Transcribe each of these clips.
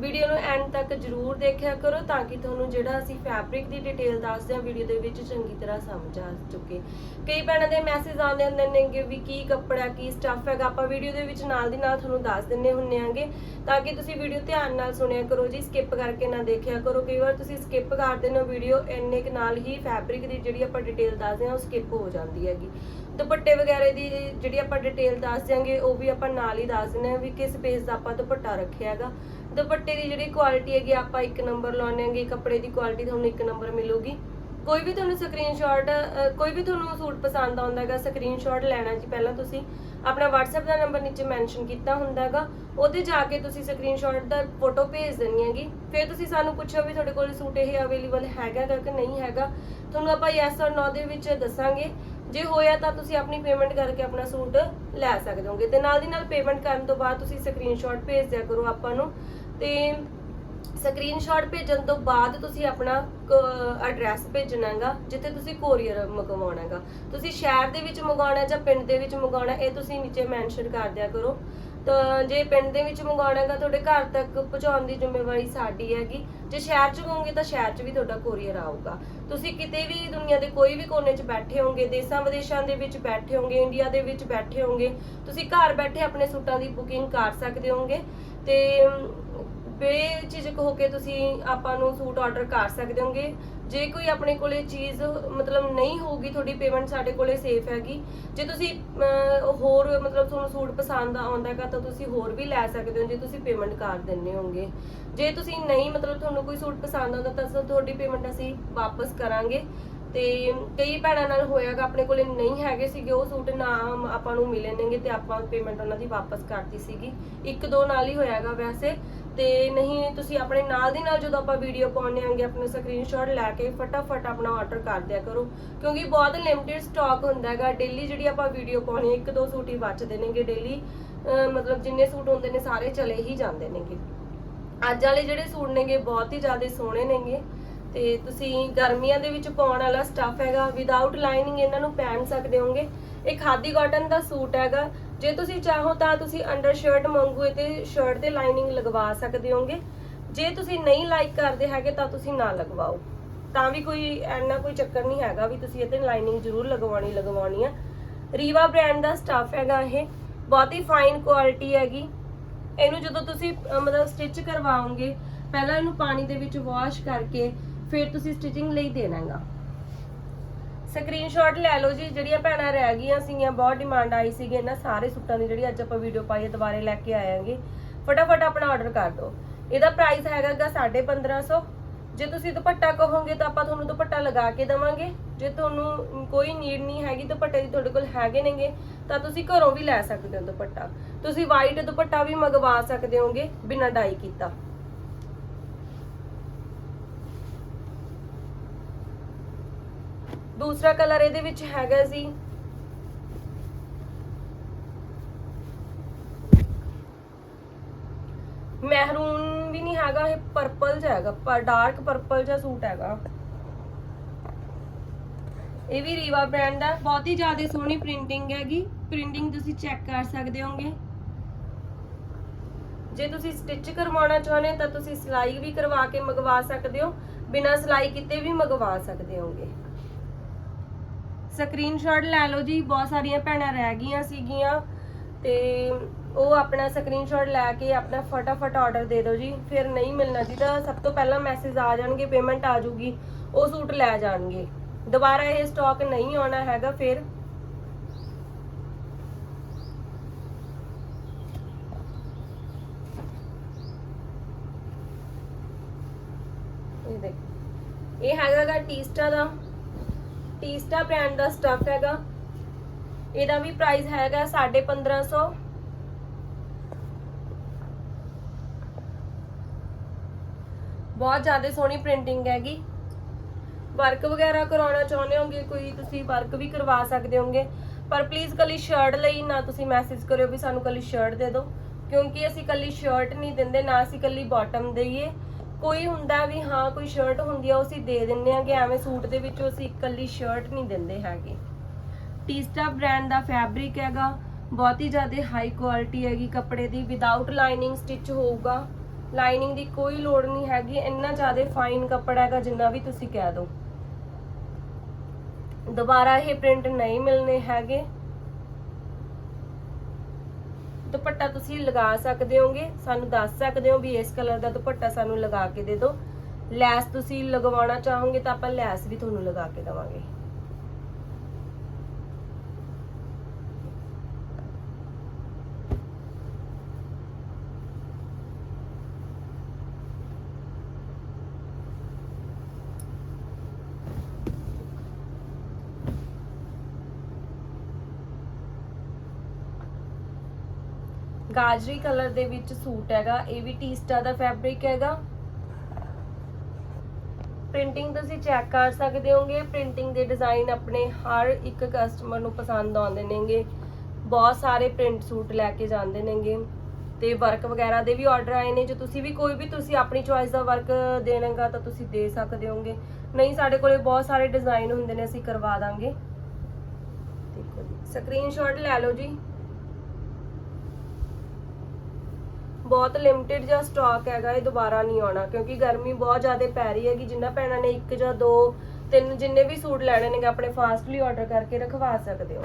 Video ਨੂੰ and ਤੱਕ ਜਰੂਰ ਦੇਖਿਆ ਕਰੋ ਤਾਂ ਕਿ ਤੁਹਾਨੂੰ ਜਿਹੜਾ ਅਸੀਂ ਫੈਬਰਿਕ ਦੀ ਡਿਟੇਲ ਦੱਸਦੇ ਹਾਂ ਵੀਡੀਓ ਦੇ ਵਿੱਚ ਚੰਗੀ ਤਰ੍ਹਾਂ ਸਮਝ ਆ ਚੁੱਕੇ। ਕਈ ਭੈਣਾਂ ਦੇ ਮੈਸੇਜ ਆਉਂਦੇ ਹੁੰਦੇ ਨੇਗੇ ਵੀ ਕੀ ਕੱਪੜਾ, ਕੀ ਸਟੱਫ ਹੈਗਾ, ਆਪਾਂ ਵੀਡੀਓ ਦੇ ਵਿੱਚ ਨਾਲ ਦੀ ਨਾਲ ਤੁਹਾਨੂੰ ਦੱਸ ਦਿੰਨੇ ਹੁੰਨੇ ਆਂਗੇ ਤਾਂ ਕਿ ਤੁਸੀਂ ਵੀਡੀਓ ਧਿਆਨ ਨਾਲ ਸੁਣਿਆ ਕਰੋ ਜੀ ਸਕਿਪ ਕਰਕੇ ਨਾ ਦੇਖਿਆ ਕਰੋ। ਕਈ ਵਾਰ ਤੁਸੀਂ ਸਕਿਪ ਕਰ ਦਿੰਦੇ ਹੋ ਵੀਡੀਓ, ਇੰਨੇ ਕੁ ਨਾਲ ਹੀ ਫੈਬਰਿਕ ਦੀ ਜਿਹੜੀ ਆਪਾਂ ਡਿਟੇਲ ਦੱਸਦੇ ਹਾਂ, ਉਹ ਸਕਿਪ ਹੋ ਜਾਂਦੀ ਹੈਗੀ। ਦੁਪੱਟੇ ਵਗੈਰਾ ਦੀ ਜਿਹੜੀ ਆਪਾਂ ਡਿਟੇਲ ਦੱਸ ਦਿਆਂਗੇ ਉਹ ਵੀ ਆਪਾਂ ਨਾਲ ਹੀ ਦੱਸ ਦਿੰਦੇ ਹਾਂ ਵੀ ਕਿਸ ਬੇਸ ਦਾ ਆਪਾਂ ਦੁਪੱਟਾ ਰੱਖਿਆ ਹੈਗਾ। ਦੁਪੱਟੇ ਦੀ ਜਿਹੜੀ ਕੁਆਲਿਟੀ ਹੈਗੀ, ਆਪਾਂ ਇੱਕ ਨੰਬਰ ਲਾਉਂਦੇ ਆਂਗੇ ਕੱਪੜੇ ਦੀ ਕੁਆਲਿਟੀ ਤੁਹਾਨੂੰ ਇੱਕ ਨੰਬਰ ਮਿਲੂਗੀ। ਕੋਈ ਵੀ ਤੁਹਾਨੂੰ ਸਕਰੀਨਸ਼ਾਟ ਕੋਈ ਵੀ ਤੁਹਾਨੂੰ ਸੂਟ ਪਸੰਦ ਆਉਂਦਾ ਹੈਗਾ ਸਕਰੀਨਸ਼ਾਟ ਲੈਣਾ ਜੀ ਪਹਿਲਾਂ ਤੁਸੀਂ। ਆਪਣਾ WhatsApp ਦਾ ਨੰਬਰ ਨੀਚੇ ਮੈਂਸ਼ਨ ਕੀਤਾ ਹੁੰਦਾ ਹੈਗਾ, ਉਹਦੇ ਜਾ ਕੇ ਤੁਸੀਂ ਸਕਰੀਨਸ਼ਾਟ ਦਾ ਫੋਟੋ ਭੇਜ ਦੇਣੀ ਹੈਗੀ। ਫਿਰ ਤੁਸੀਂ ਸਾਨੂੰ ਪੁੱਛੋ ਵੀ ਤੁਹਾਡੇ ਕੋਲ ਸੂਟ ਇਹ ਅਵੇਲੇਬਲ ਹੈਗਾ ਗਾ ਕਿ ਨਹੀਂ ਹੈਗਾ। ਤੁਹਾਨੂੰ ਆਪਾਂ ਯੈਸ ਔਰ ਨੋ ਦੇ ਵਿੱਚ ਦੱਸਾਂਗੇ। ਜੇ ਹੋਇਆ ਤਾਂ ਤੁਸੀਂ ਆਪਣੀ ਪੇਮੈਂਟ ਕਰਕੇ ਆਪਣਾ ਸੂਟ ਲੈ ਸਕਦੇ ਹੋਗੇ। ਤੇ ਨਾਲ ਦੀ ਨਾਲ ਪੇਮੈਂਟ ਕਰਨ ਤੋਂ ਬਾਅਦ ਤੁਸੀਂ ਸਕਰੀਨਸ਼ਾਟ ਭੇਜ ਦਿਆ ਕਰੋ ਆਪਾਂ ਨੂੰ। ਤੇ ਸਕਰੀਨਸ਼ਾਟ ਭੇਜਣ ਤੋਂ ਬਾਅਦ ਤੁਸੀਂ ਆਪਣਾ ਐਡਰੈਸ ਭੇਜਣਾਗਾ ਜਿੱਥੇ ਤੁਸੀਂ ਕੋਰੀਅਰ ਮੰਗਵਾਉਣਾ ਹੈਗਾ। ਤੁਸੀਂ ਸ਼ਹਿਰ ਦੇ ਵਿੱਚ ਮੰਗਵਾਉਣਾ ਜਾਂ ਪਿੰਡ ਦੇ ਵਿੱਚ ਮੰਗਵਾਉਣਾ, ਇਹ ਤੁਸੀਂ ਨੀਚੇ ਮੈਂਸ਼ਨ ਕਰ ਦਿਆ ਕਰੋ। ਤਾਂ ਜੇ ਪਿੰਡ ਦੇ ਵਿੱਚ ਮੰਗਵਾਉਣਾ ਹੈਗਾ, ਤੁਹਾਡੇ ਘਰ ਤੱਕ ਪਹੁੰਚਾਉਣ ਦੀ ਜ਼ਿੰਮੇਵਾਰੀ ਸਾਡੀ ਹੈਗੀ। ਜੇ ਸ਼ਹਿਰ 'ਚ ਮੰਗੋਗੇ ਤਾਂ ਸ਼ਹਿਰ 'ਚ ਵੀ ਤੁਹਾਡਾ ਕੋਰੀਅਰ ਆਊਗਾ। ਤੁਸੀਂ ਕਿਤੇ ਵੀ ਦੁਨੀਆ ਦੇ ਕੋਈ ਵੀ ਕੋਨੇ 'ਚ ਬੈਠੇ ਹੋਗੇ ਦੇਸ਼ਾਂ ਵਿਦੇਸ਼ਾਂ ਦੇ ਵਿੱਚ ਬੈਠੇ ਹੋਗੇ ਇੰਡੀਆ ਦੇ ਵਿੱਚ ਬੈਠੇ ਹੋਗੇ ਤੁਸੀਂ ਘਰ ਬੈਠੇ ਆਪਣੇ ਸੂਟਾਂ ਦੀ ਬੁਕਿੰਗ ਕਰ ਸਕਦੇ ਹੋਗੇ ਤੇ ਬੇਝਿਜਕ ਹੋ ਕੇ ਤੁਸੀਂ ਆਪਾਂ ਨੂੰ ਸੂਟ ਆਰਡਰ ਕਰ ਸਕਦੇ ਹੋਗੇ। ਜੇ ਕੋਈ ਆਪਣੇ ਕੋਲੇ ਚੀਜ਼ ਮਤਲਬ ਨਹੀਂ ਹੋਊਗੀ, ਤੁਹਾਡੀ ਪੇਮੈਂਟ ਸਾਡੇ ਕੋਲੇ ਸੇਫ ਹੈਗੀ। ਜੇ ਤੁਸੀਂ ਹੋਰ ਮਤਲਬ ਤੁਹਾਨੂੰ ਸੂਟ ਪਸੰਦ ਆਉਂਦਾ ਤਾਂ ਤੁਸੀਂ ਹੋਰ ਵੀ ਲੈ ਸਕਦੇ ਹੋ, ਜੇ ਤੁਸੀਂ ਪੇਮੈਂਟ ਕਰ ਦਿੰਨੇ ਹੋਗੇ। ਜੇ ਤੁਸੀਂ ਨਹੀਂ ਮਤਲਬ ਤੁਹਾਨੂੰ ਕੋਈ ਸੂਟ ਪਸੰਦ ਆਉਂਦਾ, ਤਾਂ ਤੁਹਾਡੀ ਪੇਮੈਂਟ ਅਸੀਂ ਵਾਪਸ ਕਰਾਂਗੇ। ਤੇ ਕਈ ਭੈਣਾਂ ਨਾਲ ਹੋਇਆਗਾ ਆਪਣੇ ਕੋਲੇ ਨਹੀਂ ਹੈਗੇ ਸੀਗੇ, ਉਹ ਸੂਟ ਨਾ ਆਪਾਂ ਨੂੰ ਮਿਲੇ ਨੇਗੇ ਤੇ ਆਪਾਂ ਪੇਮੈਂਟ ਉਹਨਾਂ ਦੀ ਵਾਪਸ ਕਰਤੀ ਸੀਗੀ। ਇੱਕ ਦੋ ਨਾਲ ਹੀ ਹੋਇਆਗਾ ਵੈਸੇ। ਤੇ ਨਹੀਂ, ਤੁਸੀਂ ਆਪਣੇ ਨਾਲ ਦੀ ਨਾਲ ਜਦੋਂ ਆਪਾਂ ਵੀਡੀਓ ਪਾਉਣੇ ਆਂਗੇ ਆਪਣੇ ਸਕਰੀਨਸ਼ਾਟ ਲੈ ਕੇ ਫਟਾਫਟ ਆਪਣਾ ਆਰਡਰ ਕਰ ਦਿਆ ਕਰੋ। ਕਿਉਂਕਿ ਬਹੁਤ ਲਿਮਟਿਡ ਸਟਾਕ ਹੁੰਦਾ ਹੈਗਾ। ਡੇਲੀ ਜਿਹੜੀ ਆਪਾਂ ਵੀਡੀਓ ਪਾਉਣੀ ਇੱਕ ਦੋ ਸੂਟ ਹੀ ਬਚਦੇ ਨੇਗੇ ਡੇਲੀ ਮਤਲਬ ਜਿੰਨੇ ਸੂਟ ਹੁੰਦੇ ਨੇ, ਸਾਰੇ ਚਲੇ ਹੀ ਜਾਂਦੇ ਨੇਗੇ। ਅੱਜ ਵਾਲੇ ਜਿਹੜੇ ਸੂਟ ਨੇਗੇ, ਬਹੁਤ ਹੀ ਜ਼ਿਆਦਾ ਸੋਹਣੇ ਨੇਗੇ। ਤੇ ਤੁਸੀਂ ਗਰਮੀਆਂ ਦੇ ਵਿੱਚ ਪਾਉਣ ਵਾਲਾ ਸਟੱਫ ਹੈਗਾ। ਵਿਦਆਊਟ ਲਾਈਨਿੰਗ ਇਹਨਾਂ ਨੂੰ ਪਹਿਨ ਸਕਦੇ ਹੋਗੇ। ਇਹ ਖਾਦੀ ਕਾਟਨ ਦਾ ਸੂਟ ਹੈਗਾ। ਜੇ ਤੁਸੀਂ ਚਾਹੋ ਤਾਂ ਤੁਸੀਂ ਅੰਡਰ ਸ਼ਰਟ ਮੰਗੋ ਤੇ ਸ਼ਰਟ ਤੇ ਲਾਈਨਿੰਗ ਲਗਵਾ ਸਕਦੇ ਹੋਗੇ। ਜੇ ਤੁਸੀਂ ਨਹੀਂ ਲਾਈਕ ਕਰਦੇ ਹੈਗੇ ਤਾਂ ਤੁਸੀਂ ਨਾ ਲਗਵਾਓ। ਤਾਂ ਵੀ ਕੋਈ ਐਨਾ ਕੋਈ ਚੱਕਰ ਨਹੀਂ ਹੈਗਾ ਵੀ ਤੁਸੀਂ ਇਹਤੇ ਲਾਈਨਿੰਗ ਜ਼ਰੂਰ ਲਗਵਾਉਣੀ ਲਗਵਾਉਣੀ ਆ। ਰੀਵਾ ਬ੍ਰਾਂਡ ਦਾ ਸਟੱਫ ਹੈਗਾ ਇਹ। ਬਹੁਤ ਹੀ ਫਾਈਨ ਕੁਆਲਿਟੀ ਹੈਗੀ। ਇਹਨੂੰ ਜਦੋਂ ਤੁਸੀਂ ਮਤਲਬ ਸਟਿਚ ਕਰਵਾਓਗੇ, ਪਹਿਲਾਂ ਇਹਨੂੰ ਪਾਣੀ ਦੇ ਵਿੱਚ ਵਾਸ਼ ਕਰਕੇ ਫਿਰ ਤੁਸੀਂ ਸਟਿਚਿੰਗ ਲਈ ਦੇਣਾਗਾ ਸਕਰੀਨਸ਼ਾਟ ਲੈ ਲਓ ਜੀ, ਜਿਹੜੀਆਂ ਭੈਣਾਂ ਰਹਿ ਗਈਆਂ ਸੀਗੀਆਂ, ਬਹੁਤ ਡਿਮਾਂਡ ਆਈ ਸੀਗੀ ਇਹਨਾਂ ਸਾਰੇ ਸੂਟਾਂ ਦੀ, ਜਿਹੜੀ ਅੱਜ ਆਪਾਂ ਵੀਡੀਓ ਪਾਈ ਹੈ, ਦੁਬਾਰੇ ਲੈ ਕੇ ਆਏਾਂਗੇ ਫਟਾਫਟ ਆਪਣਾ ਆਰਡਰ ਕਰ ਦਿਓ। ਇਹਦਾ ਪ੍ਰਾਈਸ ਹੈਗਾਗਾ 1550 ਜੇ ਤੁਸੀਂ ਦੁਪੱਟਾ ਕਹੋਗੇ ਤਾਂ ਆਪਾਂ ਤੁਹਾਨੂੰ ਦੁਪੱਟਾ ਲਗਾ ਕੇ ਦੇਵਾਂਗੇ। ਜੇ ਤੁਹਾਨੂੰ ਕੋਈ ਨੀਡ ਨਹੀਂ ਹੈਗੀ, ਦੁਪੱਟੇ ਦੀ ਤੁਹਾਡੇ ਕੋਲ ਹੈਗੇ ਨੇਗੇ, ਤਾਂ ਤੁਸੀਂ ਘਰੋਂ ਵੀ ਲੈ ਸਕਦੇ ਹੋ ਦੁਪੱਟਾ। ਤੁਸੀਂ ਵਾਈਟ ਦੁਪੱਟਾ ਵੀ ਮੰਗਵਾ ਸਕਦੇ ਹੋਗੇ ਬਿਨਾਂ ਡਾਈ ਕੀਤਾ। ਦੂਸਰਾ ਕਲਰ ਇਹਦੇ ਵਿੱਚ ਹੈਗਾ ਜੀ। ਮਹਿਰੂਨ ਵੀ ਨਹੀਂ ਹੈਗਾ, ਇਹ ਪਰਪਲ ਜਿਹਾ ਹੈਗਾ, ਪਰ ਡਾਰਕ ਪਰਪਲ ਜਿਹਾ ਸੂਟ ਹੈਗਾ। ਇਹ ਵੀ ਰੀਵਾ ਬ੍ਰਾਂਡ ਦਾ, ਬਹੁਤ ਹੀ ਜ਼ਿਆਦਾ ਸੋਹਣੀ ਪ੍ਰਿੰਟਿੰਗ ਹੈਗੀ। ਪ੍ਰਿੰਟਿੰਗ ਤੁਸੀਂ ਚੈੱਕ ਕਰ ਸਕਦੇ ਹੋਗੇ। ਜੇ ਤੁਸੀਂ ਸਟਿਚ ਕਰਵਾਉਣਾ ਚਾਹੁੰਦੇ ਤਾਂ ਤੁਸੀਂ ਸਿਲਾਈ ਵੀ ਕਰਵਾ ਕੇ ਮੰਗਵਾ ਸਕਦੇ ਹੋ। ਬਿਨਾਂ ਸਿਲਾਈ ਕੀਤੇ ਵੀ ਮੰਗਵਾ ਸਕਦੇ ਹੋਗੇ। ਸਕਰੀਨਸ਼ਾਟ ਲੈ ਲਓ ਜੀ, ਬਹੁਤ ਸਾਰੀਆਂ ਭੈਣਾਂ ਰਹਿ ਗਈਆਂ ਸੀਗੀਆਂ। ਤੇ ਉਹ ਆਪਣਾ ਸਕਰੀਨਸ਼ਾਟ ਲੈ ਕੇ ਆਪਣਾ ਫਟਾਫਟ ਆਰਡਰ ਦੇ ਦਿਓ ਜੀ। ਫਿਰ ਨਹੀਂ ਮਿਲਣਾ ਜੀ ਤਾਂ ਸਭ ਤੋਂ ਪਹਿਲਾਂ ਮੈਸੇਜ ਆ ਜਾਣਗੇ ਪੇਮੈਂਟ ਆ ਜੂਗੀ ਉਹ ਸੂਟ ਲੈ ਜਾਣਗੇ। ਦੁਬਾਰਾ ਇਹ ਸਟਾਕ ਨਹੀਂ ਆਉਣਾ ਹੈਗਾ, ਫਿਰ ਇਹ ਦੇਖ। ਇਹ ਹੈਗਾਗਾ ਟੀਸਟਾ ਦਾ। ਟੀਸਟਾ ਬ੍ਰਾਂਡ ਦਾ ਸਟਫ ਹੈਗਾ। ਇਹਦਾ ਵੀ ਪ੍ਰਾਈਸ ਹੈਗਾ 1550 ਬਹੁਤ ਜ਼ਿਆਦਾ ਸੋਹਣੀ ਪ੍ਰਿੰਟਿੰਗ ਹੈਗੀ। ਵਰਕ ਵਗੈਰਾ ਕਰਾਉਣਾ ਚਾਹੁੰਦੇ ਹੋਗੇ ਕੋਈ ਤੁਸੀਂ ਵਰਕ ਵੀ ਕਰਵਾ ਸਕਦੇ ਹੋਗੇ ਪਰ ਪਲੀਜ਼ ਕੱਲੀ ਸ਼ਰਟ ਲਈ ਨਾ ਤੁਸੀਂ ਮੈਸੇਜ ਕਰਿਓ ਵੀ ਸਾਨੂੰ ਕੱਲੀ ਸ਼ਰਟ ਦੇ ਦਿਓ। ਕਿਉਂਕਿ ਅਸੀਂ ਕੱਲੀ ਸ਼ਰਟ ਨਹੀਂ ਦਿੰਦੇ, ਨਾ ਅਸੀਂ ਕੱਲੀ ਬਾਟਮ ਦਈਏ। ਕੋਈ ਹੁੰਦਾ ਵੀ ਹਾਂ, ਕੋਈ ਸ਼ਰਟ ਹੁੰਦੀ ਆ, ਉਹ ਅਸੀਂ ਦੇ ਦਿੰਨੇ ਆਗੇ ਐਵੇਂ ਸੂਟ ਦੇ ਵਿੱਚੋਂ ਅਸੀਂ ਇਕੱਲੀ ਸ਼ਰਟ ਨਹੀਂ ਦਿੰਦੇ ਹੈਗੇ। ਟੀਸਟਾ ਬ੍ਰਾਂਡ ਦਾ ਫੈਬਰਿਕ ਹੈਗਾ, ਬਹੁਤ ਹੀ ਜ਼ਿਆਦਾ ਹਾਈ ਕੁਆਲਿਟੀ ਹੈਗੀ ਕੱਪੜੇ ਦੀ ਵਿਦਆਊਟ ਲਾਈਨਿੰਗ ਸਟਿਚ ਹੋਊਗਾ। ਲਾਈਨਿੰਗ ਦੀ ਕੋਈ ਲੋੜ ਨਹੀਂ ਹੈਗੀ, ਇੰਨਾ ਜ਼ਿਆਦਾ ਫਾਈਨ ਕੱਪੜਾ ਹੈਗਾ ਜਿੰਨਾ ਵੀ ਤੁਸੀਂ ਕਹਿ ਦਿਓ ਦੁਬਾਰਾ ਇਹ ਪ੍ਰਿੰਟ ਨਹੀਂ ਮਿਲਨੇ ਹੈਗੇ। ਦੁਪੱਟਾ ਤੁਸੀਂ ਲਗਾ ਸਕਦੇ ਹੋਗੇ, ਸਾਨੂੰ ਦੱਸ ਸਕਦੇ ਹੋ ਵੀ ਇਸ ਕਲਰ ਦਾ ਦੁਪੱਟਾ ਸਾਨੂੰ ਲਗਾ ਕੇ ਦੇ ਦਿਓ। ਲੈਸ ਤੁਸੀਂ ਲਗਵਾਉਣਾ ਚਾਹੋਗੇ ਤਾਂ ਆਪਾਂ ਲੈਸ ਵੀ ਤੁਹਾਨੂੰ ਲਗਾ ਕੇ ਦੇਵਾਂਗੇ। ਗਾਜਰੀ ਕਲਰ ਦੇ ਵਿੱਚ ਸੂਟ ਹੈਗਾ, ਇਹ ਵੀ ਟੀਸਟਾ ਦਾ ਫੈਬਰਿਕ ਹੈਗਾ। ਪ੍ਰਿੰਟਿੰਗ ਤੁਸੀਂ ਚੈੱਕ ਕਰ ਸਕਦੇ ਹੋਗੇ ਪ੍ਰਿੰਟਿੰਗ ਦੇ ਡਿਜ਼ਾਈਨ ਆਪਣੇ ਹਰ ਇੱਕ ਕਸਟਮਰ ਨੂੰ ਪਸੰਦ ਆਉਂਦੇ ਨੇਗੇ। ਬਹੁਤ ਸਾਰੇ ਪ੍ਰਿੰਟ ਸੂਟ ਲੈ ਕੇ ਜਾਂਦੇ ਨੇਗੇ। ਤੇ ਵਰਕ ਵਗੈਰਾ ਦੇ ਵੀ ਆਰਡਰ ਆਏ ਨੇ, ਜੇ ਤੁਸੀਂ ਵੀ ਕੋਈ ਵੀ ਤੁਸੀਂ ਆਪਣੀ ਚੁਆਇਸ ਦਾ ਵਰਕ ਦੇਣਾਗਾ ਤਾਂ ਤੁਸੀਂ ਦੇ ਸਕਦੇ ਹੋਗੇ। ਨਹੀਂ, ਸਾਡੇ ਕੋਲੇ ਬਹੁਤ ਸਾਰੇ ਡਿਜ਼ਾਈਨ ਹੁੰਦੇ ਨੇ, ਅਸੀਂ ਕਰਵਾ ਦਾਂਗੇ। ਦੇਖੋ ਜੀ ਸਕਰੀਨਸ਼ਾਟ ਲੈ ਲਓ ਜੀ। ਬਹੁਤ ਲਿਮਟਿਡ ਜਿਹਾ ਸਟਾਕ ਹੈਗਾ, ਇਹ ਦੁਬਾਰਾ ਨਹੀਂ ਆਉਣਾ, ਕਿਉਂਕਿ ਗਰਮੀ ਬਹੁਤ ਜ਼ਿਆਦਾ ਪੈ ਰਹੀ ਹੈਗੀ, ਜਿੰਨਾ ਭੈਣਾਂ ਨੇ ਇੱਕ ਜਾਂ ਦੋ, ਤਿੰਨ ਜਿੰਨੇ ਵੀ ਸੂਟ ਲੈਣੇ ਨੇਗੇ, ਆਪਣੇ ਫਾਸਟਲੀ ਆਰਡਰ ਕਰਕੇ ਰਖਵਾ ਸਕਦੇ ਹੋ।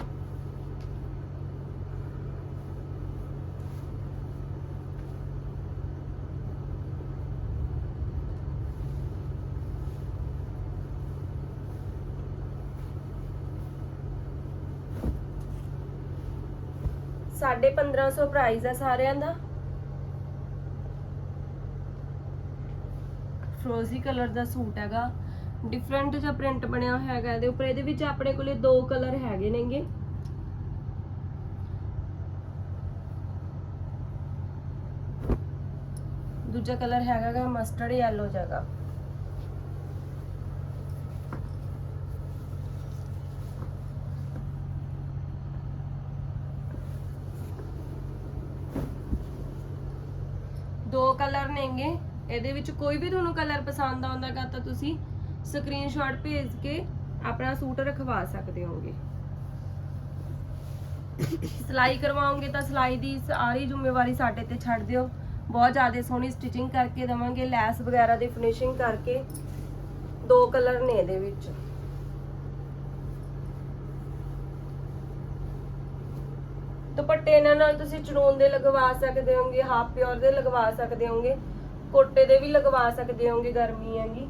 ਸਾਢੇ 1500 ਪ੍ਰਾਈਸ ਹੈ ਸਾਰਿਆਂ ਦਾ। ਫਰੋਜ਼ੀ ਕਲਰ ਦਾ ਸੂਟ ਹੈਗਾ। ਡਿਫਰੈਂਟ ਜਿਹਾ ਪ੍ਰਿੰਟ ਬਣਿਆ ਹੋਇਆ ਹੈਗਾ, ਇਹਦੇ ਉੱਪਰ ਇਹਦੇ ਵਿੱਚ ਆਪਣੇ ਕੋਲੇ ਦੋ ਕਲਰ ਹੈਗੇ ਨੇਗੇ। ਦੂਜਾ ਕਲਰ ਹੈਗਾ ਗਾ ਮਸਟਰਡ ਯੈਲੋ ਜਗਾ ਦੋ ਕਲਰ ਨੇਗੇ ਇਹਦੇ ਵਿੱਚ ਕੋਈ ਵੀ ਤੁਹਾਨੂੰ ਕਲਰ ਪਸੰਦ ਆਉਂਦਾਗਾ ਤਾਂ ਤੁਸੀਂ ਸਕਰੀਨਸ਼ਾਟ ਭੇਜ ਕੇ ਆਪਣਾ ਸੂਟ ਰਖਵਾ ਸਕਦੇ ਹੋਗੇ। ਸਿਲਾਈ ਕਰਵਾਓਗੇ ਤਾਂ ਸਿਲਾਈ ਦੀ ਸਾਰੀ ਜ਼ਿੰਮੇਵਾਰੀ ਸਾਡੇ ਤੇ ਛੱਡ ਦਿਓ। ਬਹੁਤ ਜ਼ਿਆਦਾ ਸੋਹਣੀ ਸਟਿਚਿੰਗ ਕਰਕੇ ਦਵਾਂਗੇ, ਲੈਸ ਵਗੈਰਾ ਦੀ ਫਿਨਿਸ਼ਿੰਗ ਕਰਕੇ। ਦੋ ਕਲਰ ਨੇ ਇਹਦੇ ਵਿੱਚ। ਦੁਪੱਟੇ ਇਹਨਾਂ ਨਾਲ ਤੁਸੀਂ ਚਨੂਨ ਦੇ ਲਗਵਾ ਸਕਦੇ ਹੋਗੇ ਹਾਫ ਪਿਓਰ ਦੇ ਲਗਵਾ ਸਕਦੇ ਹੋਗੇ। ਕੋਟੇ ਦੇ ਵੀ ਲਗਵਾ ਸਕਦੇ ਹੋਗੇ ਗਰਮੀ ਹੈਗੀ।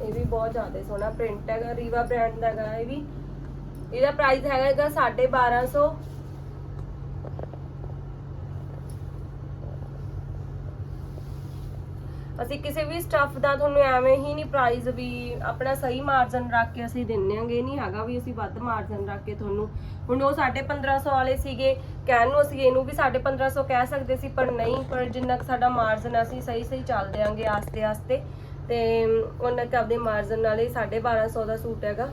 ਇਹ ਵੀ ਬਹੁਤ ਜ਼ਿਆਦਾ ਸੋਹਣਾ ਪ੍ਰਿੰਟ ਹੈਗਾ ਰੀਵਾ ਬ੍ਰਾਂਡ ਦਾ ਹੈਗਾ ਇਹ ਵੀ। ਇਹਦਾ ਪ੍ਰਾਈਸ ਹੈਗਾ 1250 ਅਸੀਂ ਕਿਸੇ ਵੀ ਸਟੱਫ ਦਾ ਤੁਹਾਨੂੰ ਐਵੇਂ ਹੀ ਨਹੀਂ ਪ੍ਰਾਈਸ ਵੀ ਆਪਣਾ ਸਹੀ ਮਾਰਜਨ ਰੱਖ ਕੇ ਅਸੀਂ ਦਿੰਨੇ ਆਂਗੇ ਨਹੀਂ ਹੈਗਾ ਵੀ ਅਸੀਂ ਵੱਧ ਮਾਰਜਨ ਰੱਖ ਕੇ ਤੁਹਾਨੂੰ। ਹੁਣ ਉਹ 1550 ਵਾਲੇ ਸੀਗੇ, ਕਹਿਣ ਨੂੰ ਅਸੀਂ ਇਹਨੂੰ ਵੀ 1550 ਕਹਿ ਸਕਦੇ ਸੀ, ਪਰ ਨਹੀਂ, ਪਰ ਜਿੰਨਾ ਕੁ ਸਾਡਾ ਮਾਰਜਨ ਅਸੀਂ ਸਹੀ ਸਹੀ ਚੱਲ ਦਿਆਂਗੇ ਆਸਤੇ ਆਸਤੇ। ਤੇ ਉਹਨਾਂ ਕੁ ਆਪਦੇ ਮਾਰਜਨ ਨਾਲ ਹੀ 1250 ਦਾ ਸੂਟ ਹੈਗਾ।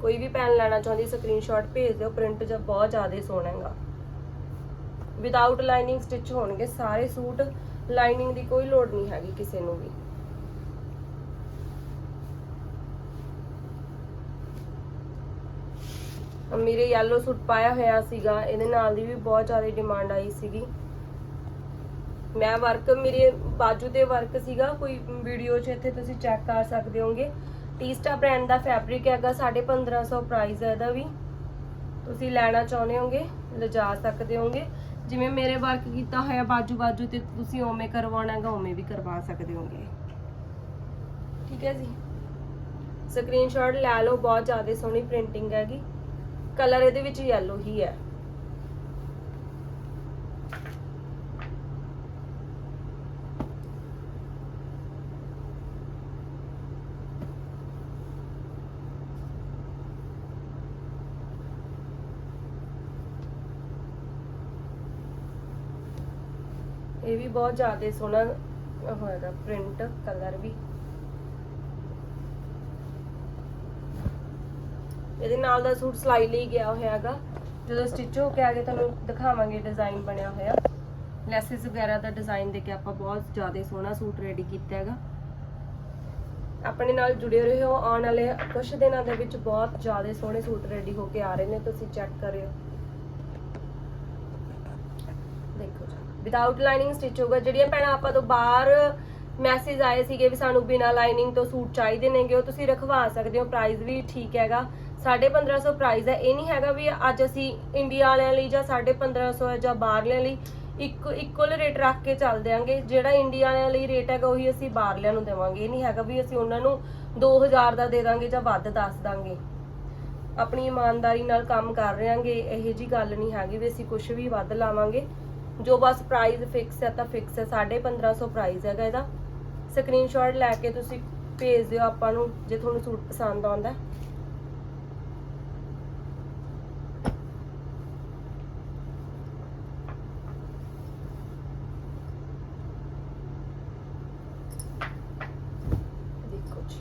ਕੋਈ ਵੀ ਪੈਨ ਲੈਣਾ ਚਾਹੁੰਦੀ ਸਕਰੀਨਸ਼ਾਟ ਭੇਜ ਦਿਓ ਪ੍ਰਿੰਟ ਜਾਂ ਬਹੁਤ ਜ਼ਿਆਦਾ ਸੋਹਣਾ ਹੈਗਾ। ਵਿਦਆਊਟ ਲਾਈਨਿੰਗ ਸਟਿਚ ਹੋਣਗੇ ਸਾਰੇ ਸੂਟ। ਲਾਈਨਿੰਗ ਦੀ ਕੋਈ ਲੋੜ ਨਹੀਂ ਹੈਗੀ ਕਿਸੇ ਨੂੰ ਵੀ। ਮੇਰੇ ਯੈਲੋ ਸੂਟ ਪਾਇਆ ਹੋਇਆ ਸੀਗਾ, ਇਹਦੇ ਨਾਲ ਦੀ ਵੀ ਬਹੁਤ ਜ਼ਿਆਦਾ ਡਿਮਾਂਡ ਆਈ ਸੀਗੀ। ਮੈਂ ਵਰਕ ਮੇਰੇ ਬਾਜੂ ਤੇ ਵਰਕ ਸੀਗਾ, ਕੋਈ ਵੀਡੀਓ 'ਚ ਇੱਥੇ ਤੁਸੀਂ ਚੈੱਕ ਕਰ ਸਕਦੇ ਹੋਗੇ ਟੀਸਟਾ ਬ੍ਰਾਂਡ ਦਾ ਫੈਬਰਿਕ ਹੈਗਾ 1550 ਪ੍ਰਾਈਸ ਹੈ ਇਹਦਾ ਵੀ। ਤੁਸੀਂ ਲੈਣਾ ਚਾਹੁੰਦੇ ਹੋਗੇ ਲਿਜਾ ਸਕਦੇ ਹੋਗੇ ਜਿਵੇਂ ਮੇਰੇ ਵਰਕ ਕੀਤਾ ਹੋਇਆ ਬਾਜੂ ਬਾਜੂ ਤੇ ਤੁਸੀਂ ਓਵੇਂ ਕਰਵਾਉਣਾ ਹੈਗਾ ਓਵੇਂ ਵੀ ਕਰਵਾ ਸਕਦੇ ਹੋਗੇ। ਠੀਕ ਹੈ ਜੀ। ਸਕਰੀਨਸ਼ਾਟ ਲੈ ਲਓ, ਬਹੁਤ ਜ਼ਿਆਦਾ ਸੋਹਣੀ ਪ੍ਰਿੰਟਿੰਗ ਹੈਗੀ। ਕਲਰ ਇਹਦੇ ਵਿੱਚ ਯੈਲੋ ਹੀ ਹੈ। ਇਹ ਵੀ ਬਹੁਤ ਜ਼ਿਆਦਾ ਸੋਹਣਾ ਹੋਏਗਾ ਪ੍ਰਿੰਟ ਕਲਰ ਵੀ। ਇਹਦੇ ਨਾਲ ਦਾ ਸੂਟ ਸਿਲਾਈ ਲਈ ਗਿਆ ਹੋਇਆ ਜਦੋਂ ਸਟਿਚ ਹੋ ਕੇ ਆ ਤੁਹਾਨੂੰ ਦਿਖਾਵਾਂਗੇ ਡਿਜ਼ਾਈਨ ਬਣਿਆ ਹੋਇਆ। ਲੈਸਸ ਵਗੈਰਾ ਦਾ ਡਿਜ਼ਾਈਨ ਦੇ ਕੇ ਆਪਾਂ ਬਹੁਤ ਜ਼ਿਆਦਾ ਸੋਹਣਾ ਸੂਟ ਰੈਡੀ ਕੀਤਾ ਹੈਗਾ। ਆਪਣੇ ਨਾਲ ਜੁੜੇ ਰਹੋ। ਆਉਣ ਵਾਲੇ ਕੁਝ ਦਿਨਾਂ ਦੇ ਵਿੱਚ ਬਹੁਤ ਜ਼ਿਆਦਾ ਸੋਹਣੇ ਸੂਟ ਰੈਡੀ ਹੋ ਕੇ ਆ ਰਹੇ ਨੇ। ਤੁਸੀਂ ਚੈੱਕ ਕਰਿਓ ਦੇਖੋ ਜੀ ਵਿਦਆਊਟ ਲਾਈਨਿੰਗ ਸਟਿਚ ਹੋਗਾ ਜਿਹੜੀਆਂ ਭੈਣਾਂ ਆਪਾਂ ਤੋਂ ਬਾਹਰ ਮੈਸੇਜ ਆਏ ਸੀਗੇ ਵੀ ਸਾਨੂੰ ਬਿਨਾ ਲਾਈਨਿੰਗ ਤੋਂ ਸੂਟ ਚਾਹੀਦੇ ਨੇਗੇ, ਉਹ ਤੁਸੀਂ ਰਖਵਾ ਸਕਦੇ ਹੋ। ਪ੍ਰਾਈਸ ਵੀ ਠੀਕ ਹੈਗਾ। 1550 ਪ੍ਰਾਈਸ ਹੈ। ਇਹ ਨਹੀਂ ਹੈਗਾ ਵੀ ਅੱਜ ਅਸੀਂ ਇੰਡੀਆ ਵਾਲਿਆਂ ਲਈ ਜਾਂ 1550 ਹੈ ਜਾਂ ਬਾਹਰਲਿਆਂ ਲਈ ਇੱਕ ਇਕੁਅਲ ਰੇਟ ਰੱਖ ਕੇ ਚੱਲ ਦਿਆਂਗੇ। ਜਿਹੜਾ ਇੰਡੀਆ ਵਾਲਿਆਂ ਲਈ ਰੇਟ ਹੈਗਾ, ਉਹੀ ਅਸੀਂ ਬਾਹਰਲਿਆਂ ਨੂੰ ਦੇਵਾਂਗੇ। ਇਹ ਨਹੀਂ ਹੈਗਾ ਵੀ ਅਸੀਂ ਉਹਨਾਂ ਨੂੰ 2000 ਦਾ ਦੇ ਦਾਂਗੇ ਜਾਂ ਵੱਧ ਦੱਸ ਦਾਂਗੇ। ਆਪਣੀ ਇਮਾਨਦਾਰੀ ਨਾਲ ਕੰਮ ਕਰ ਰਹੇ ਹਾਂਗੇ। ਇਹੋ ਜੀ ਗੱਲ ਨਹੀਂ ਹੈਗੀ ਵੀ ਅਸੀਂ ਕੁਝ ਵੀ ਵੱਧ ਲਾਵਾਂਗੇ। ਜੋ ਬਸ ਪ੍ਰਾਈਸ ਫਿਕਸ ਹੈ ਤਾਂ ਫਿਕਸ ਹੈ 1550 ਪ੍ਰਾਈਸ ਹੈਗਾ ਇਹਦਾ। ਸਕਰੀਨਸ਼ਾਟ ਲੈ ਕੇ ਤੁਸੀਂ ਭੇਜ ਦਿਓ ਆਪਾਂ ਨੂੰ, ਜੇ ਤੁਹਾਨੂੰ ਸੂਟ ਪਸੰਦ ਆਉਂਦਾ ਹੈ। ਦੇਖੋ ਜੀ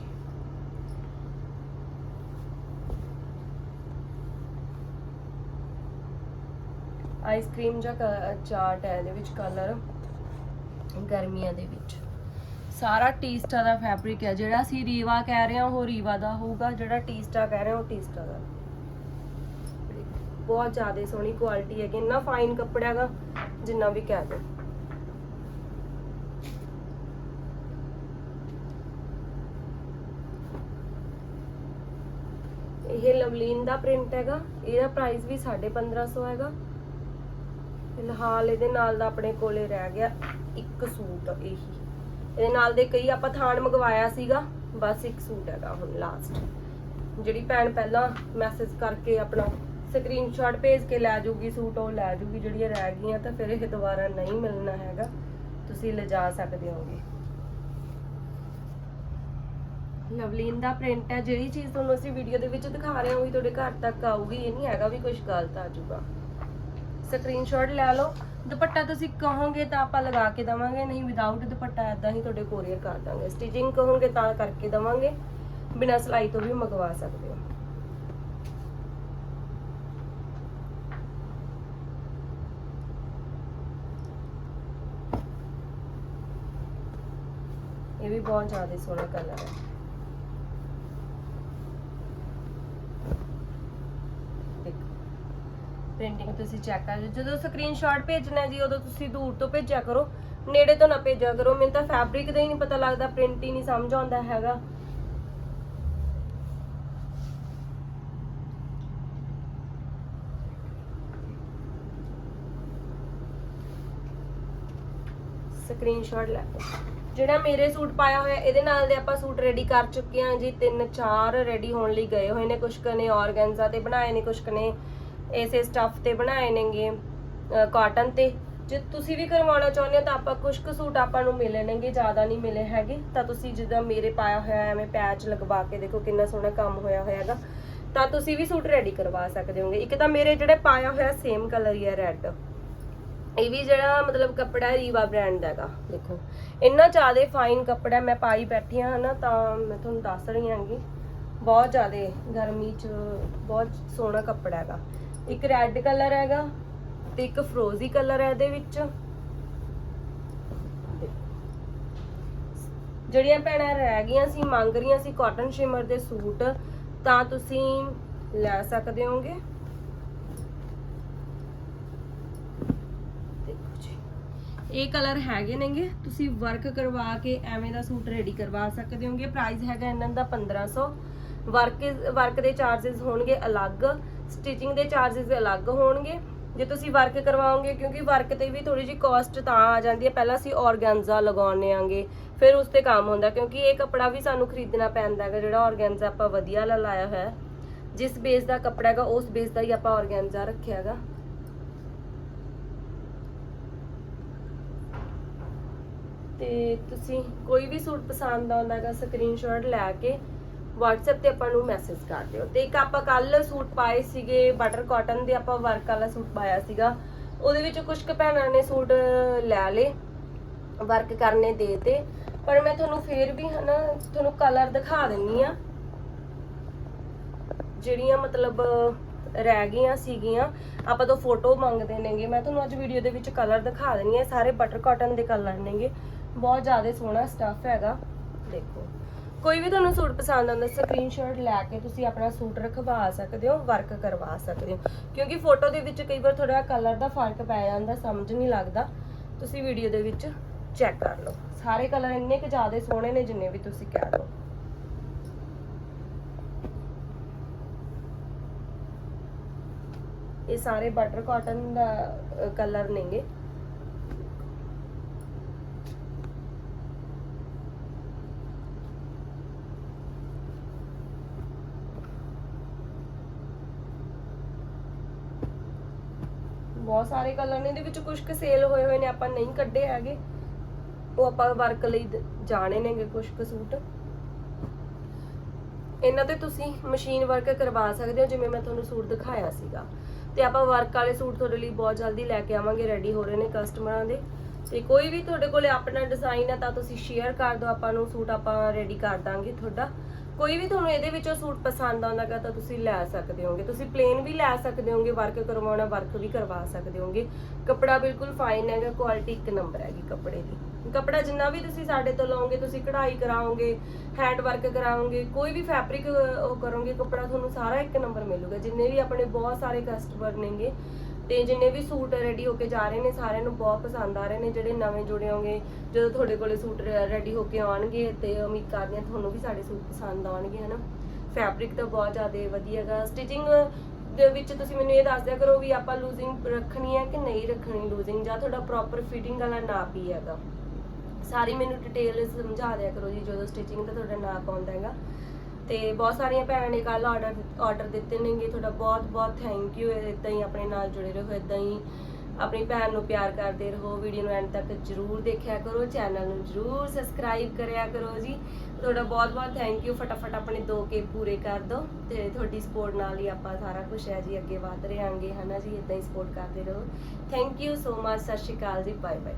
ਆਈਸਕ੍ਰੀਮ ਜਾਂ ਚਾਟ ਹੈ ਇਹਦੇ ਵਿੱਚ ਕਲਰ ਗਰਮੀਆਂ ਦੇ ਵਿੱਚ। ਸਾਰਾ ਟੀਸਟਾ ਦਾ ਫੈਬਰਿਕ ਹੈ, ਜਿਹੜਾ ਅਸੀਂ ਰੀਵਾ ਕਹਿ ਰਹੇ ਹਾਂ, ਉਹ ਰੀਵਾ ਦਾ ਹੋਊਗਾ, ਜਿਹੜਾ ਟੀਸਟਾ ਕਹਿ ਰਹੇ ਹਾਂ, ਉਹ ਟੀਸਟਾ ਦਾ ਬਹੁਤ ਜ਼ਿਆਦਾ ਸੋਹਣੀ ਕੁਆਲਿਟੀ ਹੈਗੀ, ਇੰਨਾ ਫਾਈਨ ਕੱਪੜਾ ਹੈਗਾ, ਜਿੰਨਾ ਵੀ ਕਹਿ ਦੋ। ਇਹ ਲਵਲੀਨ ਦਾ ਪ੍ਰਿੰਟ ਹੈਗਾ, ਇਹਦਾ ਪ੍ਰਾਈਸ ਵੀ 1550 ਹੈਗਾ। ਫਿਲਹਾਲ ਇਹਦੇ ਨਾਲ ਦਾ ਆਪਣੇ ਕੋਲੇ ਰਹਿ ਗਿਆ ਇੱਕ ਸੂਟ ਇਹੀ। ਇਹਦੇ ਨਾਲ ਦੇ ਕਈ ਆਪਾਂ ਥਾਨ ਮੰਗਵਾਇਆ ਸੀਗਾ, ਬਸ ਇੱਕ ਸੂਟ ਹੈਗਾ ਹੁਣ ਲਾਸਟ ਜਿਹੜੀ ਭੈਣ ਪਹਿਲਾਂ ਮੈਸੇਜ ਕਰਕੇ ਆਪਣਾ ਸਕਰੀਨਸ਼ਾਟ ਭੇਜ ਕੇ ਲੈ ਜਾਊਗੀ ਸੂਟ, ਉਹ ਲੈ ਜਾਊਗੀ ਜਿਹੜੀਆਂ ਰਹਿ ਗਈਆਂ ਤਾਂ ਫਿਰ ਇਹ ਦੁਬਾਰਾ ਨਹੀਂ ਮਿਲਣਾ ਹੈਗਾ। ਤੁਸੀਂ ਲਿਜਾ ਸਕਦੇ ਹੋਗੇ। ਲਵਲੀਨ ਦਾ ਪ੍ਰਿੰਟ ਹੈ, ਜਿਹੜੀ ਚੀਜ਼ ਤੁਹਾਨੂੰ ਅਸੀਂ ਵੀਡੀਓ ਦੇ ਵਿੱਚ ਦਿਖਾ ਰਹੇ ਹਾਂ, ਉਹੀ ਤੁਹਾਡੇ ਘਰ ਤੱਕ ਆਊਗੀ, ਇਹ ਨਹੀਂ ਹੈਗਾ ਵੀ ਕੁਝ ਗਲਤ ਆ ਜਾਊਗਾ। ਸਕਰੀਨਸ਼ਾਟ ਲੈ ਲਓ। ਦੁਪੱਟਾ ਤੁਸੀਂ ਕਹੋਗੇ ਤਾਂ ਆਪਾਂ ਲਗਾ ਕੇ ਦਵਾਂਗੇ, ਨਹੀਂ ਵਿਦਆਊਟ ਦੁਪੱਟਾ ਐਦਾਂ ਹੀ ਤੁਹਾਡੇ ਕੋਰੀਅਰ ਕਰ ਦਾਂਗੇ। ਸਟਿਚਿੰਗ ਕਹੋਗੇ ਤਾਂ ਕਰਕੇ ਦਵਾਂਗੇ। ਬਿਨਾਂ ਸਿਲਾਈ ਤੋਂ ਵੀ ਮੰਗਵਾ ਸਕਦੇ ਹੋ। ਇਹ ਵੀ ਬਹੁਤ ਜ਼ਿਆਦਾ ਸੋਹਣਾ ਕਲਰ ਹੈ। ਪ੍ਰਿੰਟਿੰਗ ਤੁਸੀਂ ਚੈੱਕ ਕਰ ਜਦੋਂ ਸਕਰੀਨਸ਼ਾਟ ਭੇਜਣਾ ਜੀ, ਉਦੋਂ ਤੁਸੀਂ ਦੂਰ ਤੋਂ ਭੇਜਿਆ ਕਰੋ। ਨੇੜੇ ਤੋਂ ਨਾ ਭੇਜਿਆ ਕਰੋ। ਮੈਨੂੰ ਤਾਂ ਫੈਬਰਿਕ ਦਾ ਹੀ ਨਹੀਂ ਪਤਾ ਲੱਗਦਾ ਪ੍ਰਿੰਟ ਹੀ ਨਹੀਂ ਸਮਝ ਆਉਂਦਾ ਹੈਗਾ। ਸਕਰੀਨਸ਼ਾਟ ਲੈ ਲਓ। ਜਿਹੜਾ ਮੇਰੇ ਸੂਟ ਪਾਇਆ ਹੋਇਆ, ਇਹਦੇ ਨਾਲ ਦੇ ਆਪਾਂ ਸੂਟ ਰੈਡੀ ਕਰ ਚੁੱਕੇ ਹਾਂ ਜੀ। ਤਿੰਨ ਚਾਰ ਰੈਡੀ ਹੋਣ ਲਈ ਗਏ ਹੋਏ ਨੇ ਕੁਝ ਕਨੇ ਆਰਗੈਂਜ਼ਾ ਤੇ ਬਣਾਏ ਨੇ ਕੁਝ ਕਨੇ ਇਸੇ ਸਟੱਫ ਤੇ ਬਣਾਏ ਨੇਗੇ ਕਾਟਨ ਤੇ। ਜੇ ਤੁਸੀਂ ਵੀ ਕਰਵਾਉਣਾ ਚਾਹੁੰਦੇ ਹੋ ਤਾਂ ਆਪਾਂ ਕੁਝ ਕੁ ਸੂਟ ਆਪਾਂ ਨੂੰ ਮਿਲਣਗੇ ਜ਼ਿਆਦਾ ਨਹੀਂ ਮਿਲੇ ਹੈਗੇ। ਤਾਂ ਤੁਸੀਂ ਜਿੱਦਾਂ ਮੇਰੇ ਪਾਇਆ ਹੋਇਆ ਐਵੇਂ ਪੈਚ ਲਗਵਾ ਕੇ ਦੇਖੋ ਕਿੰਨਾ ਸੋਹਣਾ ਕੰਮ ਹੋਇਆ ਹੋਇਆ ਹੈਗਾ। ਤਾਂ ਤੁਸੀਂ ਵੀ ਸੂਟ ਰੈਡੀ ਕਰਵਾ ਸਕਦੇ ਹੋਗੇ। ਇੱਕ ਤਾਂ ਮੇਰੇ ਜਿਹੜੇ ਪਾਇਆ ਹੋਇਆ ਸੇਮ ਕਲਰ ਹੀ ਹੈ ਰੈੱਡ ਇਹ ਵੀ ਜਿਹੜਾ ਮਤਲਬ ਕੱਪੜਾ ਹੈ ਰੀਵਾ ਬ੍ਰਾਂਡ ਦਾ ਹੈਗਾ, ਦੇਖੋ। ਇੰਨਾ ਜ਼ਿਆਦਾ ਫਾਈਨ ਕੱਪੜਾ ਮੈਂ ਪਾਈ ਬੈਠੀ ਹਾਂ ਨਾ, ਤਾਂ ਮੈਂ ਤੁਹਾਨੂੰ ਦੱਸ ਰਹੀ ਹਾਂਗੀ, ਬਹੁਤ ਜ਼ਿਆਦਾ ਗਰਮੀ 'ਚ ਬਹੁਤ ਸੋਹਣਾ ਕੱਪੜਾ ਹੈਗਾ। ਇੱਕ ਰੈੱਡ ਕਲਰ ਹੈਗਾ ਤੇ ਇੱਕ ਫਰੋਜ਼ੀ ਕਲਰ ਹੈ ਇਹਦੇ ਵਿੱਚ। ਜਿਹੜੀਆਂ ਭੈਣਾਂ ਰਹਿ ਗਈਆਂ ਸੀ, ਮੰਗ ਰਹੀਆਂ ਸੀ ਕਾਟਨ ਸ਼ਿਮਰ ਦੇ ਸੂਟ, ਤਾਂ ਤੁਸੀਂ ਲੈ ਸਕਦੇ ਹੋਗੇ। ਇਹ ਕਲਰ ਹੈਗੇ ਨੇਗੇ। ਤੁਸੀਂ ਵਰਕ ਕਰਵਾ ਕੇ ਐਵੇਂ ਦਾ ਸੂਟ ਰੈਡੀ ਕਰਵਾ ਸਕਦੇ ਹੋਗੇ। ਪ੍ਰਾਈਸ ਹੈਗਾ ਇਹਨਾਂ ਦਾ 1500 ਵਰਕ ਵਰਕ ਦੇ ਚਾਰजेस ਹੋਣਗੇ ਅਲੱਗ। ਸਟਿਚਿੰਗ ਦੇ ਚਾਰजेस ਅਲੱਗ ਹੋਣਗੇ। ਜੇ ਤੁਸੀਂ ਵਰਕ ਕਰਵਾਓਗੇ, ਕਿਉਂਕਿ ਵਰਕ ਤੇ ਵੀ ਥੋੜੀ ਜਿਹੀ ਕਾਸਟ ਤਾਂ ਆ ਜਾਂਦੀ ਹੈ। ਪਹਿਲਾਂ ਅਸੀਂ ਆਰਗੈਂਜ਼ਾ ਲਗਾਉਣੇ ਆਂਗੇ, ਫਿਰ ਉਸ ਤੇ ਕੰਮ ਹੁੰਦਾ, ਕਿਉਂਕਿ ਇਹ ਕੱਪੜਾ ਵੀ ਸਾਨੂੰ ਖਰੀਦਣਾ ਪੈਂਦਾ ਹੈਗਾ, ਜਿਹੜਾ ਆਰਗੈਂਜ਼ਾ ਆਪਾਂ ਵਧੀਆ ਲਾਇਆ ਹੋਇਆ। ਜਿਸ ਬੇਸ ਦਾ ਕੱਪੜਾ ਹੈਗਾ, ਉਸ ਬੇਸ ਦਾ ਹੀ ਆਪਾਂ ਆਰਗੈਂਜ਼ਾ ਰੱਖਿਆ ਹੈਗਾ। ਤੇ ਤੁਸੀਂ ਕੋਈ ਵੀ ਸੂਟ ਪਸੰਦ ਆਉਂਦਾ ਹੈਗਾ ਸਕਰੀਨਸ਼ਾਟ ਲੈ ਕੇ WhatsApp ਤੇ ਆਪਾਂ ਨੂੰ ਮੈਸੇਜ ਕਰ ਦਿਓ। ਤੇ ਇੱਕ ਆਪਾਂ ਕੱਲ ਸੂਟ ਪਾਏ ਸੀਗੇ ਬਟਰ ਕਾਟਨ ਦੇ, ਆਪਾਂ ਵਰਕ ਵਾਲਾ ਸੂਟ ਪਾਇਆ ਸੀਗਾ। ਉਹਦੇ ਵਿੱਚ ਕੁਝ ਕੁ ਭੈਣਾਂ ਨੇ ਸੂਟ ਲੈ ਲਏ ਵਰਕ ਕਰਨੇ ਦੇ ਤੇ। ਪਰ ਮੈਂ ਤੁਹਾਨੂੰ ਫੇਰ ਵੀ ਹਨਾ, ਤੁਹਾਨੂੰ ਕਲਰ ਦਿਖਾ ਦਿੰਨੀ ਆ। ਜਿਹੜੀਆਂ ਮਤਲਬ ਰਹਿ ਗਈਆਂ ਸੀਗੀਆਂ, ਆਪਾਂ ਤੋਂ ਫੋਟੋ ਮੰਗਦੇ ਨੇਗੇ। ਮੈਂ ਤੁਹਾਨੂੰ ਅੱਜ ਵੀਡੀਓ ਦੇ ਵਿੱਚ ਕਲਰ ਦਿਖਾ ਦੇਣੀ ਹੈ ਸਾਰੇ ਬਟਰ ਕਾਟਨ ਦੇ ਕਲਰ ਨੇਗੇ। ਬਹੁਤ ਜ਼ਿਆਦਾ ਸੋਹਣਾ ਸਟੱਫ ਹੈਗਾ। ਦੇਖੋ। ਕੋਈ ਵੀ ਤੁਹਾਨੂੰ ਸੂਟ ਪਸੰਦ ਆਉਂਦਾ ਸਕਰੀਨਸ਼ਾਟ ਲੈ ਕੇ ਤੁਸੀਂ ਆਪਣਾ ਸੂਟ ਰਖਵਾ ਸਕਦੇ ਹੋ ਵਰਕ ਕਰਵਾ ਸਕਦੇ ਹੋ। ਕਿਉਂਕਿ ਫੋਟੋ ਦੇ ਵਿੱਚ ਕਈ ਵਾਰ ਥੋੜਾ ਕਲਰ ਦਾ ਫ਼ਰਕ ਪੈ ਜਾਂਦਾ, ਸਮਝ ਨਹੀਂ ਲੱਗਦਾ। ਤੁਸੀਂ ਵੀਡੀਓ ਦੇ ਵਿੱਚ ਚੈੱਕ ਕਰ ਲਓ। ਸਾਰੇ ਕਲਰ ਇੰਨੇ ਕੁ ਜ਼ਿਆਦਾ ਸੋਹਣੇ ਨੇ ਜਿੰਨੇ ਵੀ ਤੁਸੀਂ ਕਹਿ ਲਓ। ਇਹ ਸਾਰੇ ਬਟਰ ਕਾਟਨ ਦਾ ਕਲਰ ਨੇਗੇ। ਬਹੁਤ ਸਾਰੇ ਕਲਰ ਨੇ, ਇਹਦੇ ਵਿੱਚ ਕੁਝ ਕੁ ਸੇਲ ਹੋਏ ਹੋਏ ਨੇ, ਆਪਾਂ ਨਹੀਂ ਕੱਢੇ ਹੈਗੇ। ਉਹ ਆਪਾਂ ਵਰਕ ਲਈ ਜਾਣੇ ਨੇਗੇ ਕੁਝ ਕੁ ਸੂਟ। ਇਹਨਾਂ ਤੇ ਤੁਸੀਂ ਮਸ਼ੀਨ ਵਰਕ ਕਰਵਾ ਸਕਦੇ ਹੋ, ਜਿਵੇਂ ਮੈਂ ਤੁਹਾਨੂੰ ਸੂਟ ਦਿਖਾਇਆ ਸੀਗਾ। ਤੇ ਆਪਾਂ ਵਰਕ ਵਾਲੇ ਸੂਟ ਤੁਹਾਡੇ ਲਈ ਬਹੁਤ ਜਲਦੀ ਲੈ ਕੇ ਆਵਾਂਗੇ ਰੈਡੀ ਹੋ ਰਹੇ ਨੇ ਕਸਟਮਰਾਂ ਦੇ। ਤੇ ਕੋਈ ਵੀ ਤੁਹਾਡੇ ਕੋਲੇ ਆਪਣਾ ਡਿਜ਼ਾਈਨ ਹੈ ਤਾਂ ਤੁਸੀਂ ਸ਼ੇਅਰ ਕਰ ਦਿਓ, ਆਪਾਂ ਨੂੰ ਸੂਟ ਆਪਾਂ ਰੈਡੀ ਕਰ ਦਾਂਗੇ ਤੁਹਾਡਾ। ਕੋਈ ਵੀ ਤੁਹਾਨੂੰ ਇਹਦੇ ਵਿੱਚੋਂ ਸੂਟ ਪਸੰਦ ਆਉਂਦਾਗਾ ਤਾਂ ਤੁਸੀਂ ਲੈ ਸਕਦੇ ਹੋਗੇ। ਤੁਸੀਂ ਪਲੇਨ ਵੀ ਲੈ ਸਕਦੇ ਹੋਗੇ ਵਰਕ ਕਰਵਾਉਣਾ ਵਰਕ ਵੀ ਕਰਵਾ ਸਕਦੇ ਹੋਗੇ। ਕੱਪੜਾ ਬਿਲਕੁਲ ਫਾਈਨ ਹੈਗਾ ਕੁਆਲਿਟੀ ਇੱਕ ਨੰਬਰ ਹੈਗੀ ਕੱਪੜੇ ਦੀ। ਕੱਪੜਾ ਜਿੰਨਾ ਵੀ ਤੁਸੀਂ ਸਾਡੇ ਤੋਂ ਲਓਗੇ, ਤੁਸੀਂ ਕਢਾਈ ਕਰਾਓਗੇ ਹੈਂਡ ਵਰਕ ਕਰਾਓਗੇ, ਕੋਈ ਵੀ ਫੈਬਰਿਕ ਉਹ ਕਰੋਗੇ, ਕੱਪੜਾ ਤੁਹਾਨੂੰ ਸਾਰਾ ਇੱਕ ਨੰਬਰ ਮਿਲੂਗਾ। ਜਿੰਨੇ ਵੀ ਆਪਣੇ ਬਹੁਤ ਸਾਰੇ ਕਸਟਮਰ ਨੇਗੇ ਤੇ ਜਿੰਨੇ ਵੀ ਸੂਟ ਰੈਡੀ ਹੋ ਕੇ ਜਾ ਰਹੇ ਨੇ, ਸਾਰਿਆਂ ਨੂੰ ਬਹੁਤ ਪਸੰਦ ਆ ਰਹੇ ਨੇ, ਜਿਹੜੇ ਨਵੇਂ ਜੁੜੇ ਹੋਗੇ ਜਦੋਂ ਤੁਹਾਡੇ ਕੋਲੇ ਸੂਟ ਰੈਡੀ ਹੋ ਕੇ ਆਉਣਗੇ ਤੇ ਉਮੀਦ ਕਰਦੇ ਹਾਂ ਤੁਹਾਨੂੰ ਵੀ ਸਾਡੇ ਸੂਟ ਪਸੰਦ ਆਉਣਗੇ, ਹਨਾ? ਫੈਬਰਿਕ ਤਾਂ ਬਹੁਤ ਜ਼ਿਆਦਾ ਵਧੀਆ ਹੈਗਾ। ਸਟਿਚਿੰਗ ਦੇ ਵਿੱਚ ਤੁਸੀਂ ਮੈਨੂੰ ਇਹ ਦੱਸ ਦਿਆ ਕਰੋ ਵੀ ਆਪਾਂ ਲੂਜ਼ਿੰਗ ਰੱਖਣੀ ਹੈ ਕਿ ਨਹੀਂ ਰੱਖਣੀ ਲੂਜ਼ਿੰਗ ਜਾਂ ਤੁਹਾਡਾ ਪ੍ਰੋਪਰ ਫਿਟਿੰਗ ਵਾਲਾ ਨਾਪ ਹੀ ਹੈਗਾ। ਸਾਰੀ ਮੈਨੂੰ ਡਿਟੇਲ ਸਮਝਾ ਦਿਆ ਕਰੋ ਜੀ, ਜਦੋਂ ਸਟਿਚਿੰਗ ਦਾ ਤੁਹਾਡਾ ਨਾਪ ਆਉਂਦਾ ਹੈਗਾ। ਤੇ ਬਹੁਤ ਸਾਰੀਆਂ ਭੈਣਾਂ ਨੇ ਕੱਲ ਆਰਡਰ ਆਰਡਰ ਦਿੱਤੇ ਨੇਗੇ, ਤੁਹਾਡਾ ਬਹੁਤ ਬਹੁਤ ਥੈਂਕ ਯੂ ਇਦਾਂ ਹੀ ਆਪਣੇ ਨਾਲ ਜੁੜੇ ਰਹੋ ਇਦਾਂ ਹੀ ਆਪਣੀ ਭੈਣ ਨੂੰ ਪਿਆਰ ਕਰਦੇ ਰਹੋ ਵੀਡੀਓ ਨੂੰ ਐਂਡ ਤੱਕ ਜਰੂਰ ਦੇਖਿਆ ਕਰੋ ਚੈਨਲ ਨੂੰ ਜਰੂਰ ਸਬਸਕ੍ਰਾਈਬ ਕਰਿਆ ਕਰੋ ਜੀ। ਤੁਹਾਡਾ ਬਹੁਤ ਬਹੁਤ ਥੈਂਕ ਯੂ ਫਟਾਫਟ ਆਪਣੇ 2k ਪੂਰੇ ਕਰ ਦਿਓ ਤੇ ਤੁਹਾਡੀ ਸਪੋਰਟ ਨਾਲ ਹੀ ਆਪਾਂ ਸਾਰਾ ਕੁਝ ਹੈ ਜੀ, ਅੱਗੇ ਵਧ ਰਹੇ ਆਂਗੇ ਹਨਾ ਜੀ ਇਦਾਂ ਹੀ ਸਪੋਰਟ ਕਰਦੇ ਰਹੋ। ਥੈਂਕ ਯੂ ਸੋ ਮਚ ਸਤਿ ਸ਼੍ਰੀ ਅਕਾਲ ਜੀ ਬਾਏ ਬਾਏ